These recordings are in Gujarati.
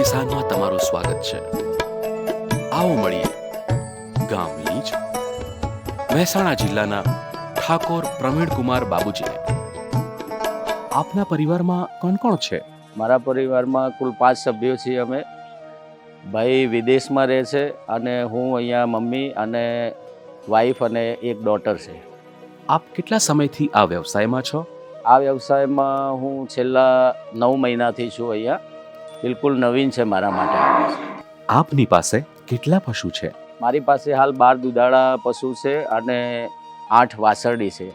કિસાનમાં તમારું સ્વાગત છે. આવો મળીએ. ગામ લીજ મહેસાણા જિલ્લાના ઠાકોર પ્રવીણકુમાર બાબુજીને. આપના પરિવારમાં કોણ કોણ છે? મારા પરિવારમાં કુલ પાંચ સભ્યો છીએ અમે. ભાઈ વિદેશમાં રહે છે અને હું અહીંયા મમ્મી અને વાઈફ અને એક ડોટર છે. આપ કેટલા સમયથી આ વ્યવસાયમાં છો? આ વ્યવસાયમાં હું છેલ્લા નવ મહિનાથી છું અહીંયા. બિલકુલ નવીન છે મારા માટે. આપની પાસે કેટલા પશુ છે? મારી પાસે હાલ બાર દુધાળા પશુ છે અને આઠ વાસરડી છે.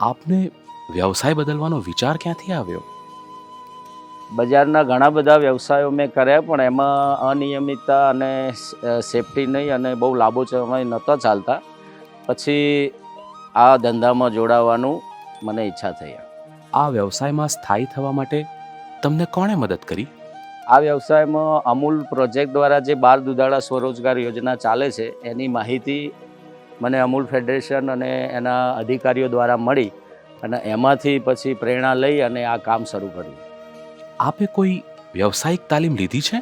આપને વ્યવસાય બદલવાનો વિચાર ક્યાંથી આવ્યો? બજારના ઘણા બધા વ્યવસાયો મેં કર્યા પણ એમાં અનિયમિતતા અને સેફટી નહીં અને બહુ લાંબો સમય નહોતા ચાલતા. પછી આ ધંધામાં જોડાવાનું મને ઈચ્છા થઈ. આ વ્યવસાયમાં સ્થાયી થવા માટે તમને કોણે મદદ કરી? આ વ્યવસાયમાં અમૂલ પ્રોજેક્ટ દ્વારા જે બાર દુધાળા સ્વરોજગાર યોજના ચાલે છે એની માહિતી મને અમૂલ ફેડરેશન અને એના અધિકારીઓ દ્વારા મળી અને એમાંથી પછી પ્રેરણા લઈ અને આ કામ શરૂ કર્યું. આપે કોઈ વ્યવસાયિક તાલીમ લીધી છે?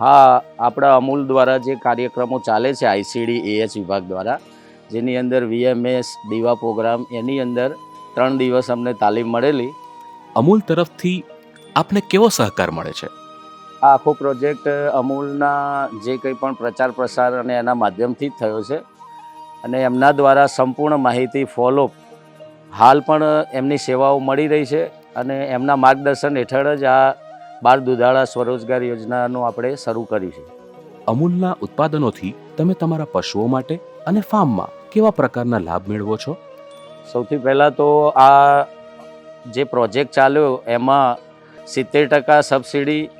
હા આપણા અમૂલ દ્વારા જે કાર્યક્રમો ચાલે છે આઈસીડી એએચ વિભાગ દ્વારા જેની અંદર વીએમએસ દીવા પ્રોગ્રામ એની અંદર ત્રણ દિવસ અમને તાલીમ મળેલી. અમૂલ તરફથી આપને કેવો સહકાર મળે છે? આ આખો પ્રોજેક્ટ અમૂલના જે કંઈ પણ પ્રચાર પ્રસાર અને એના માધ્યમથી જ થયો છે. અને એમના દ્વારા સંપૂર્ણ માહિતી ફોલો હાલ પણ એમની સેવાઓ મળી રહી છે. અને એમના માર્ગદર્શન હેઠળ જ આ બાર દુધાળા સ્વરોજગાર યોજનાનું આપણે શરૂ કરી છે. અમૂલના ઉત્પાદનોથી તમે તમારા પશુઓ માટે અને ફાર્મમાં કેવા પ્રકારના લાભ મેળવો છો? સૌથી પહેલાં તો આ જે પ્રોજેક્ટ ચાલ્યો એમાં સિત્તેર ટકા સબસિડી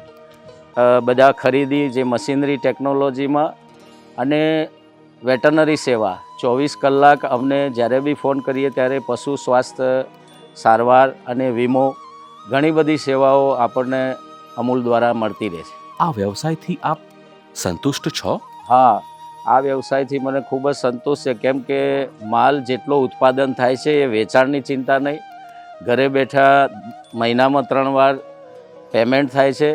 બધા ખરીદી જે મશીનરી ટેકનોલોજીમાં અને વેટરનરી સેવા. ચોવીસ કલાક અમને જ્યારે બી ફોન કરીએ ત્યારે પશુ સ્વાસ્થ્ય સારવાર અને વીમો ઘણી બધી સેવાઓ આપણને અમૂલ દ્વારા મળતી રહે છે. આ વ્યવસાયથી આપ સંતુષ્ટ છો? હા આ વ્યવસાયથી મને ખૂબ જ સંતોષ છે. કેમ કે માલ જેટલો ઉત્પાદન થાય છે એ વેચાણની ચિંતા નહીં. ઘરે બેઠા મહિનામાં ત્રણ વાર પેમેન્ટ થાય છે.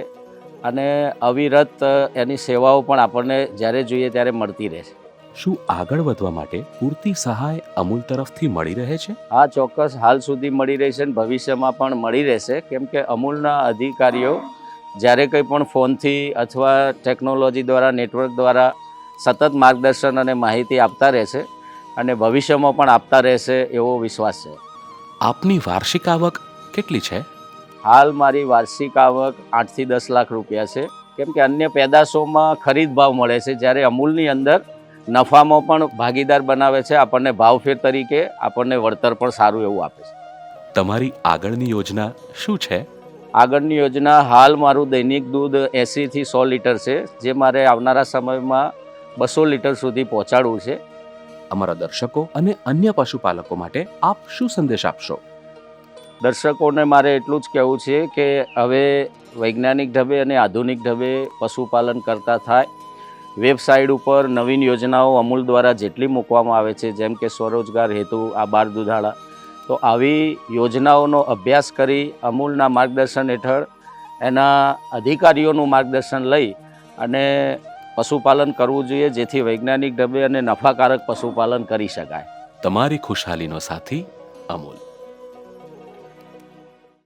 અને અવિરત એની સેવાઓ પણ આપણને જ્યારે જોઈએ ત્યારે મળતી રહે છે. શું આગળ વધવા માટે પૂરતી સહાય અમૂલ તરફથી મળી રહે છે? આ ચોક્કસ. હાલ સુધી મળી રહી છે અને ભવિષ્યમાં પણ મળી રહેશે. કેમ કે અમૂલના અધિકારીઓ જ્યારે કંઈ પણ ફોનથી અથવા ટેકનોલોજી દ્વારા નેટવર્ક દ્વારા સતત માર્ગદર્શન અને માહિતી આપતા રહેશે અને ભવિષ્યમાં પણ આપતા રહેશે એવો વિશ્વાસ છે. આપની વાર્ષિક આવક કેટલી છે? હાલ મારી વાર્ષિક આવક આઠથી દસ લાખ રૂપિયા છે. કેમ કે અન્ય પેદાશોમાં ખરીદ ભાવ મળે છે. જ્યારે અમૂલની અંદર નફામાં પણ ભાગીદાર બનાવે છે. આપણને ભાવફેર તરીકે આપણને વળતર પણ સારું એવું આપે છે. તમારી આગળની યોજના શું છે? આગળની યોજના હાલ મારું દૈનિક દૂધ એંસીથી સો લીટર છે જે મારે આવનારા સમયમાં બસો લીટર સુધી પહોંચાડવું છે. અમારા દર્શકો અને અન્ય પશુપાલકો માટે આપ શું સંદેશ આપશો? દર્શકોને મારે એટલું જ કહેવું છે કે હવે વૈજ્ઞાનિક ઢબે અને આધુનિક ઢબે પશુપાલન કરતા થાય. વેબસાઇટ ઉપર નવીન યોજનાઓ અમૂલ દ્વારા જેટલી મૂકવામાં આવે છે, જેમ કે સ્વરોજગાર હેતુ, આ બાર દુધાળા. તો આવી યોજનાઓનો અભ્યાસ કરી અમૂલના માર્ગદર્શન હેઠળ એના અધિકારીઓનું માર્ગદર્શન લઈ અને પશુપાલન કરવું જોઈએ, જેથી વૈજ્ઞાનિક ઢબે અને નફાકારક પશુપાલન કરી શકાય. તમારી ખુશહાલીનો સાથી, અમૂલ.